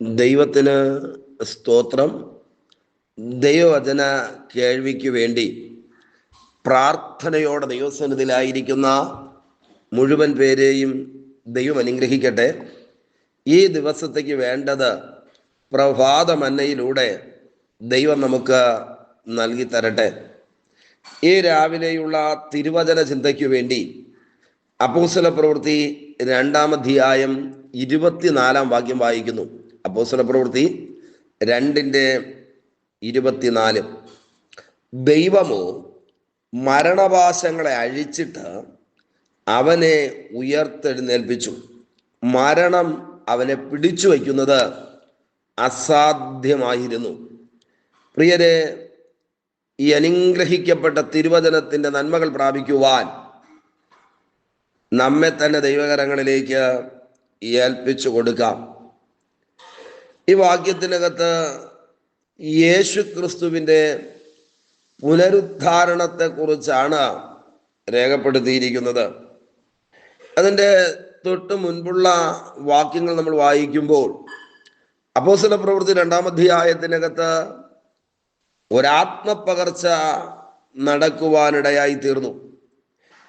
ദൈവത്തിന് സ്തോത്രം ദൈവവചന കേൾവിക്ക് വേണ്ടി പ്രാർത്ഥനയോടെ ദൈവസന്നിധിയിലായിരിക്കുന്ന മുഴുവൻ പേരെയും ദൈവം അനുഗ്രഹിക്കട്ടെ. ഈ ദിവസത്തേക്ക് വേണ്ടത് പ്രഭാതമന്നയിലൂടെ ദൈവം നമുക്ക് നൽകി തരട്ടെ. ഈ രാവിലെയുള്ള തിരുവചന ചിന്തയ്ക്ക് വേണ്ടി അപ്പൂസല പ്രവൃത്തി രണ്ടാം അധ്യായം ഇരുപത്തിനാലാം വാക്യം വായിക്കുന്നു. അപ്പോസ്തല പ്രവൃത്തി രണ്ടിന്റെ ഇരുപത്തിനാല്. ദൈവമോ മരണവാസങ്ങളെ അഴിച്ചിട്ട് അവനെ ഉയർത്തെഴുന്നേൽപ്പിച്ചു. മരണം അവനെ പിടിച്ചു വയ്ക്കുന്നത് അസാധ്യമായിരുന്നു. പ്രിയരെ ഈ അനുഗ്രഹിക്കപ്പെട്ട തിരുവചനത്തിന്റെ നന്മകൾ പ്രാപിക്കുവാൻ നമ്മെ തന്നെ ദൈവകരങ്ങളിലേക്ക് ഏൽപ്പിച്ചു കൊടുക്കാം. ഈ വാക്യത്തിനകത്ത് യേശു ക്രിസ്തുവിന്റെ പുനരുദ്ധാരണത്തെക്കുറിച്ചാണ് രേഖപ്പെടുത്തിയിരിക്കുന്നത്. അതിന്റെ തൊട്ട് മുൻപുള്ള വാക്യങ്ങൾ നമ്മൾ വായിക്കുമ്പോൾ അപ്പോസല പ്രവൃത്തി രണ്ടാം അധ്യായത്തിനകത്ത് ഒരാത്മപകർച്ച നടക്കുവാനിടയായി തീർന്നു.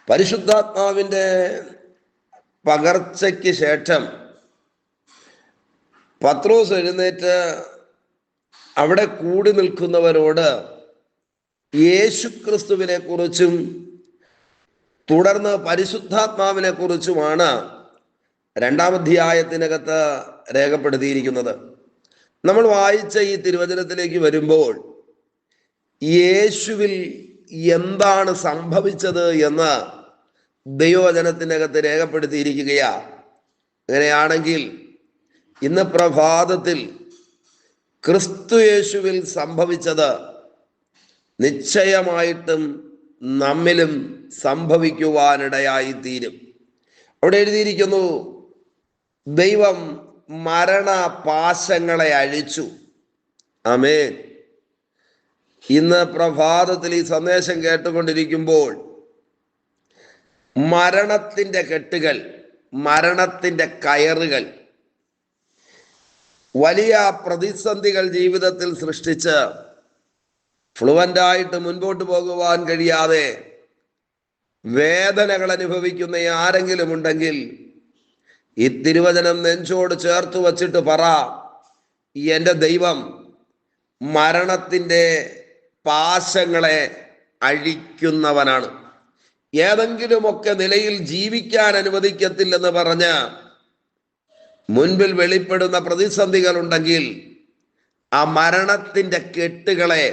പരിശുദ്ധാത്മാവിന്റെ പകർച്ചയ്ക്ക് ശേഷം പത്രോസ് എഴുന്നേറ്റ് അവിടെ കൂടി നിൽക്കുന്നവരോട് യേശുക്രിസ്തുവിനെ കുറിച്ചും തുടർന്ന് പരിശുദ്ധാത്മാവിനെ കുറിച്ചുമാണ് രണ്ടാം അധ്യായത്തിനകത്ത് രേഖപ്പെടുത്തിയിരിക്കുന്നത്. നമ്മൾ വായിച്ച ഈ തിരുവചനത്തിലേക്ക് വരുമ്പോൾ യേശുവിൽ എന്താണ് സംഭവിച്ചത് എന്ന് ദൈവവചനത്തിനകത്ത് രേഖപ്പെടുത്തിയിരിക്കുകയാണ്. അങ്ങനെയാണെങ്കിൽ ഇന്ന് പ്രഭാതത്തിൽ ക്രിസ്തു യേശുവിൽ സംഭവിച്ചത് നിശ്ചയമായിട്ടും നമ്മിലും സംഭവിക്കുവാനിടയായി തീരും അവിടെ എഴുതിയിരിക്കുന്നു ദൈവം മരണ പാശങ്ങളെ അഴിച്ചു. അമേ ഇന്ന് പ്രഭാതത്തിൽ ഈ സന്ദേശം കേട്ടുകൊണ്ടിരിക്കുമ്പോൾ മരണത്തിന്റെ കെട്ടുകൾ മരണത്തിന്റെ കയറുകൾ വലിയ പ്രതിസന്ധികൾ ജീവിതത്തിൽ സൃഷ്ടിച്ച് ഫ്ലുവന്റായിട്ട് മുൻപോട്ട് പോകുവാൻ കഴിയാതെ വേദനകൾ അനുഭവിക്കുന്ന ആരെങ്കിലും ഉണ്ടെങ്കിൽ ഈ തിരുവചനം നെഞ്ചോട് ചേർത്ത് വച്ചിട്ട് പറ എന്റെ ദൈവം മരണത്തിന്റെ പാശങ്ങളെ അഴിക്കുന്നവനാണ്. ഏതെങ്കിലുമൊക്കെ നിലയിൽ ജീവിക്കാൻ അനുവദിക്കത്തില്ലെന്ന് പറഞ്ഞ് മുൻപിൽ വെളിപ്പെടുന്ന പ്രതിസന്ധികൾ ഉണ്ടെങ്കിൽ ആ മരണത്തിന്റെ കെട്ടുകളെ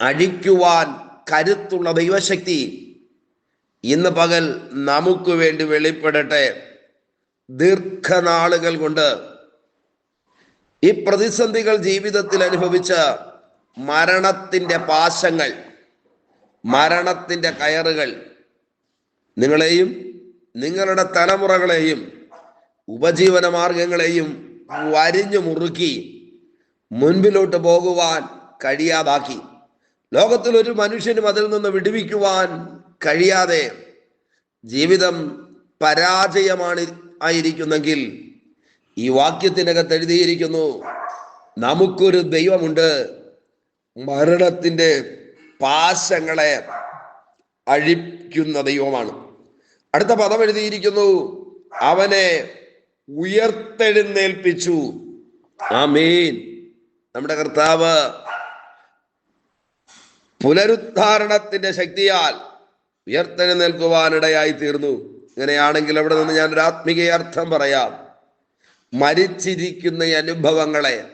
അഴിക്കുവാൻ കരുത്തുള്ള ദൈവശക്തി ഇന്ന് പകൽ നമുക്ക് വേണ്ടി വെളിപ്പെടട്ടെ. ദീർഘനാളുകൾ കൊണ്ട് ഈ പ്രതിസന്ധികൾ ജീവിതത്തിൽ അനുഭവിച്ച മരണത്തിന്റെ പാശങ്ങൾ മരണത്തിന്റെ കയറുകൾ നിങ്ങളെയും നിങ്ങളുടെ തലമുറകളെയും ഉപജീവന മാർഗങ്ങളെയും വരിഞ്ഞു മുറുക്കി മുൻപിലോട്ട് പോകുവാൻ കഴിയാതാക്കി. ലോകത്തിൽ ഒരു മനുഷ്യനും അതിൽ നിന്ന് വിടുവിക്കുവാൻ കഴിയാതെ ജീവിതം പരാജയമാണ് ആയിരിക്കുന്നെങ്കിൽ ഈ വാക്യത്തിനകത്ത് എഴുതിയിരിക്കുന്നു നമുക്കൊരു ദൈവമുണ്ട് മരണത്തിന്റെ പാശങ്ങളെ അഴിക്കുന്ന ദൈവമാണ്. അടുത്ത പദം എഴുതിയിരിക്കുന്നു അവനെ ഉയർത്തെഴുന്നേൽപ്പിച്ചു. ആമീൻ. നമ്മുടെ കർത്താവ് പുനരുദ്ധാരണത്തിന്റെ ശക്തിയാൽ ഉയർത്തെഴുന്നേൽക്കുവാനിടയായി തീർന്നു ഇങ്ങനെയാണെങ്കിൽ അവിടെ നിന്ന് ഞാൻ ഒരു ആത്മീകയർത്ഥം പറയാം. മരിച്ചിരിക്കുന്ന അനുഭവങ്ങളെ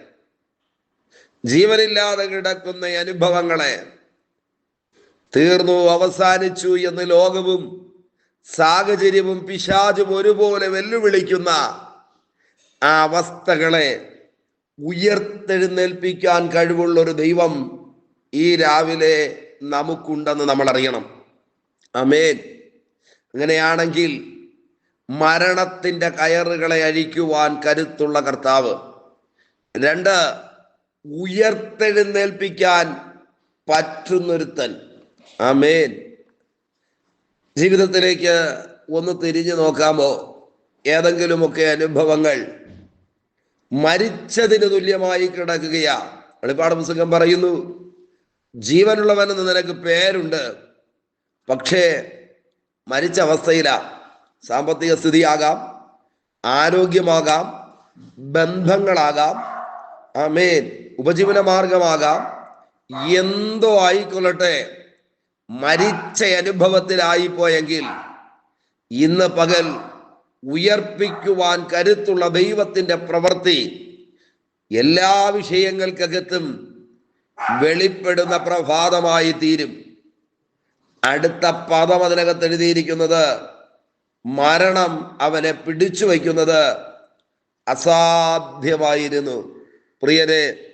ജീവനില്ലാതെ കിടക്കുന്ന അനുഭവങ്ങളെ തീർന്നു അവസാനിച്ചു എന്ന് ലോകവും സാഹചര്യവും പിശാചും ഒരുപോലെ വെല്ലുവിളിക്കുന്ന ആ അവസ്ഥകളെ ഉയർത്തെഴുന്നേൽപ്പിക്കാൻ കഴിവുള്ള ഒരു ദൈവം ഈ രാവിലെ നമുക്കുണ്ടെന്ന് നമ്മൾ അറിയണം അമേൻ അങ്ങനെയാണെങ്കിൽ മരണത്തിന്റെ കയറുകളെ അഴിക്കുവാൻ കരുത്തുള്ള കർത്താവ്. രണ്ട് ഉയർത്തെഴുന്നേൽപ്പിക്കാൻ പറ്റുന്നൊരുത്തൻ. അമേൻ ജീവിതത്തിലേക്ക് ഒന്ന് തിരിഞ്ഞു നോക്കാമോ? ഏതെങ്കിലുമൊക്കെ അനുഭവങ്ങൾ മരിച്ചതിന് തുല്യമായി കിടക്കുകയാ. വെളിപ്പാട് പുസ്തകം പറയുന്നു ജീവനുള്ളവനെന്ന് നിനക്ക് പേരുണ്ട് പക്ഷേ മരിച്ച അവസ്ഥയിലാ. സാമ്പത്തിക സ്ഥിതിയാകാം ആരോഗ്യമാകാം ബന്ധങ്ങളാകാം ആമേൻ. ഉപജീവന മാർഗമാകാം. എന്തോ ആയിക്കൊള്ളട്ടെ മരിച്ച അനുഭവത്തിലായിപ്പോയെങ്കിൽ ഇന്ന് പകൽ ഉയർപ്പിക്കുവാൻ കരുത്തുള്ള ദൈവത്തിന്റെ പ്രവൃത്തി എല്ലാ വിഷയങ്ങൾക്കകത്തും വെളിപ്പെടുന്ന പ്രഭാതമായി തീരും. അടുത്ത പദം അതിനകത്ത് എഴുതിയിരിക്കുന്നത് മരണം അവനെ പിടിച്ചു വയ്ക്കുന്നത് അസാധ്യമായിരുന്നു. പ്രിയരെ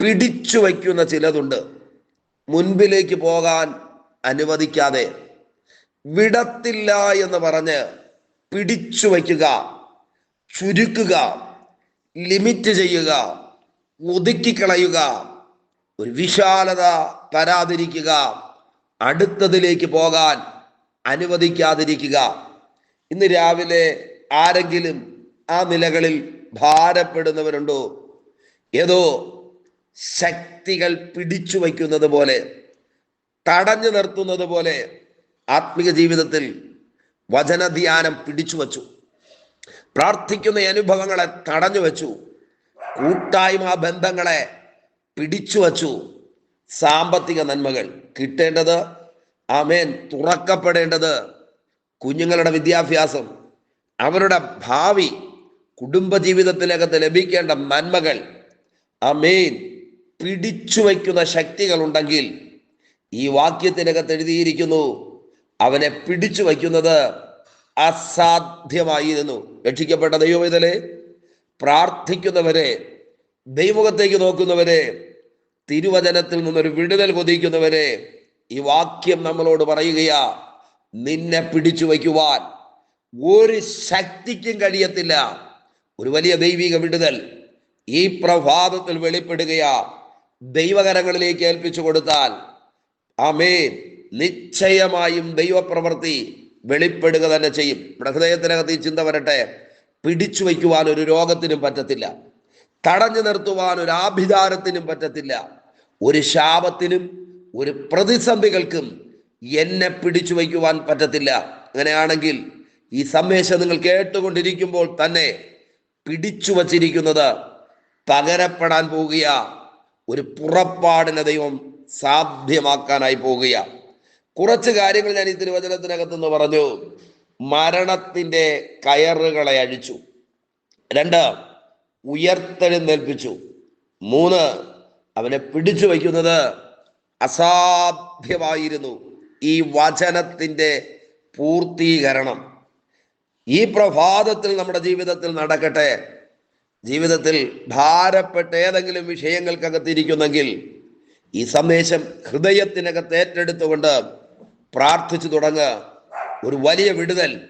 പിടിച്ചു വയ്ക്കുന്ന ചിലതുണ്ട്. മുൻപിലേക്ക് പോകാൻ അനുവദിക്കാതെ വിടത്തില്ല എന്ന് പറഞ്ഞ് പിടിച്ചു വയ്ക്കുക ചുരുക്കുക ലിമിറ്റ് ചെയ്യുക ഒതുക്കിക്കളയുക ഒരു വിശാലത തരാതിരിക്കുക അടുത്തതിലേക്ക് പോകാൻ അനുവദിക്കാതിരിക്കുക. ഇന്ന് രാവിലെ ആരെങ്കിലും ആ നിലകളിൽ ഭാരപ്പെടുന്നവരുണ്ടോ? ഏതോ ശക്തികൾ പിടിച്ചു വയ്ക്കുന്നത് പോലെ തടഞ്ഞു നിർത്തുന്നത് പോലെ ആത്മിക ജീവിതത്തിൽ വചനധ്യാനം പിടിച്ചു വച്ചു പ്രാർത്ഥിക്കുന്ന അനുഭവങ്ങളെ തടഞ്ഞു വച്ചു കൂട്ടായ്മ ബന്ധങ്ങളെ പിടിച്ചു വച്ചു സാമ്പത്തിക നന്മകൾ കിട്ടേണ്ടത് അമേൻ തുറക്കപ്പെടേണ്ടത് കുഞ്ഞുങ്ങളുടെ വിദ്യാഭ്യാസം അവരുടെ ഭാവി കുടുംബജീവിതത്തിലകത്ത് ലഭിക്കേണ്ട നന്മകൾ അമേൻ പിടിച്ചു വയ്ക്കുന്ന ശക്തികൾ ഉണ്ടെങ്കിൽ ഈ വാക്യത്തിനകത്ത് എഴുതിയിരിക്കുന്നു അവനെ പിടിച്ചു വയ്ക്കുന്നത് അസാധ്യമായിരുന്നു. രക്ഷിക്കപ്പെട്ട ദൈവവിതലെ പ്രാർത്ഥിക്കുന്നവരെ ദൈവമുഖത്തേക്ക് നോക്കുന്നവരെ തിരുവചനത്തിൽ നിന്നൊരു വിടുതൽ കൊതിക്കുന്നവരെ ഈ വാക്യം നമ്മളോട് പറയുകയാ നിന്നെ പിടിച്ചു വയ്ക്കുവാൻ ഒരു ശക്തിക്കും കഴിയത്തില്ല. ഒരു വലിയ ദൈവിക വിടുതൽ ഈ പ്രഭാതത്തിൽ വെളിപ്പെടുകയാ. ദൈവകരങ്ങളിലേക്ക് ഏൽപ്പിച്ചു കൊടുത്താൽ. ആമേൻ. നിശ്ചയമായും ദൈവപ്രവൃത്തി വെളിപ്പെടുക തന്നെ ചെയ്യും. ഇവിടെ ഹൃദയത്തിനകത്ത് ഈ ചിന്ത വരട്ടെ. പിടിച്ചു വയ്ക്കുവാൻ ഒരു രോഗത്തിനും പറ്റത്തില്ല. തടഞ്ഞു നിർത്തുവാൻ ഒരു ആഭിചാരത്തിനും പറ്റത്തില്ല. ഒരു ശാപത്തിനും ഒരു പ്രതിസന്ധികൾക്കും എന്നെ പിടിച്ചു വയ്ക്കുവാൻ പറ്റത്തില്ല. അങ്ങനെയാണെങ്കിൽ ഈ സന്ദേശം നിങ്ങൾ കേട്ടുകൊണ്ടിരിക്കുമ്പോൾ തന്നെ പിടിച്ചു വച്ചിരിക്കുന്നത് പകരപ്പെടാൻ പോകുക ഒരു പുറപ്പാടിനെ ദൈവം സാധ്യമാക്കാനായി പോവുകയ കുറച്ച് കാര്യങ്ങൾ ഞാൻ ഈ തിരുവചനത്തിനകത്ത് നിന്ന് പറഞ്ഞു. മരണത്തിന്റെ കയറുകളെ അഴിച്ചു. രണ്ട് ഉയർത്തെഴുന്നേൽപ്പിച്ചു. മൂന്ന് അവനെ പിടിച്ചു വയ്ക്കുന്നത് അസാധ്യമായിരുന്നു. ഈ വചനത്തിന്റെ പൂർത്തീകരണം. ഈ പ്രഭാതത്തിൽ നമ്മുടെ ജീവിതത്തിൽ നടക്കട്ടെ. ജീവിതത്തിൽ ഭാരപ്പെട്ട ഏതെങ്കിലും വിഷയങ്ങൾക്കകത്തിരിക്കുന്നെങ്കിൽ ഈ സന്ദേശം ഹൃദയത്തിനകത്ത് ഏറ്റെടുത്തുകൊണ്ട് പ്രാർത്ഥിച്ചു തുടങ്ങുക. ഒരു വലിയ വിടുതൽ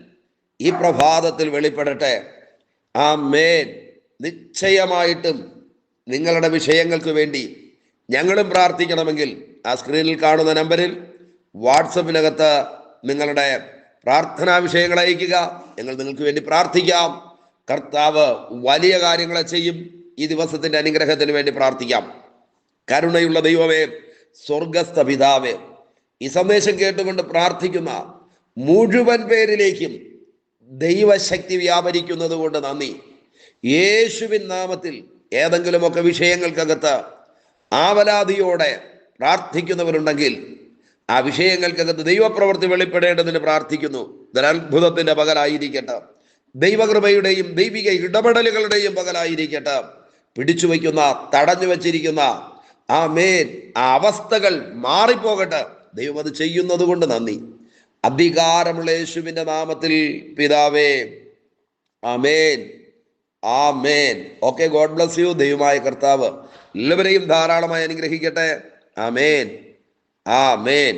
ഈ പ്രഭാതത്തിൽ വെളിപ്പെടട്ടെ. ആ മേൻ നിശ്ചയമായിട്ടും നിങ്ങളുടെ വിഷയങ്ങൾക്ക് വേണ്ടി ഞങ്ങളും പ്രാർത്ഥിക്കണമെങ്കിൽ ആ സ്ക്രീനിൽ കാണുന്ന നമ്പറിൽ വാട്സപ്പിനകത്ത് നിങ്ങളുടെ പ്രാർത്ഥനാ വിഷയങ്ങൾ അയക്കുക ഞങ്ങൾ നിങ്ങൾക്ക് വേണ്ടി പ്രാർത്ഥിക്കാം. കർത്താവ് വലിയ കാര്യങ്ങളെ ചെയ്യും. ഈ ദിവസത്തിന്റെ അനുഗ്രഹത്തിന് വേണ്ടി പ്രാർത്ഥിക്കാം. കരുണയുള്ള ദൈവമേ സ്വർഗസ്ഥ പിതാവേ ഈ സന്ദേശം കേട്ടുകൊണ്ട് പ്രാർത്ഥിക്കുന്ന മുഴുവൻ പേരിലേക്കും ദൈവശക്തി വ്യാപരിക്കുന്നത് കൊണ്ട് നന്ദി. യേശുവിൻ നാമത്തിൽ ഏതെങ്കിലുമൊക്കെ വിഷയങ്ങൾക്കകത്ത് ആവലാതിയോടെ പ്രാർത്ഥിക്കുന്നവരുണ്ടെങ്കിൽ ആ വിഷയങ്ങൾക്കകത്ത് ദൈവപ്രവൃത്തി വെളിപ്പെടേണ്ടതിന് പ്രാർത്ഥിക്കുന്നു. ഇതൊരത്ഭുതത്തിന്റെ പകലായിരിക്കട്ടെ. ദൈവകൃപയുടെയും ദൈവിക ഇടപെടലുകളുടെയും പകലായിരിക്കട്ടെ. പിടിച്ചു വയ്ക്കുന്ന തടഞ്ഞു വച്ചിരിക്കുന്ന ആ മേൻ ആ അവസ്ഥകൾ മാറിപ്പോകട്ടെ. ദൈവം അത് ചെയ്യുന്നത് കൊണ്ട് നന്ദി. അധികാരമുള്ള യേശുവിന്റെ നാമത്തിൽ പിതാവേ ആമേൻ ആമേൻ. Okay God bless you. ദൈവമായ കർത്താവ് എല്ലാവരെയും ധാരാളമായി അനുഗ്രഹിക്കട്ടെ. ആമേൻ ആമേൻ.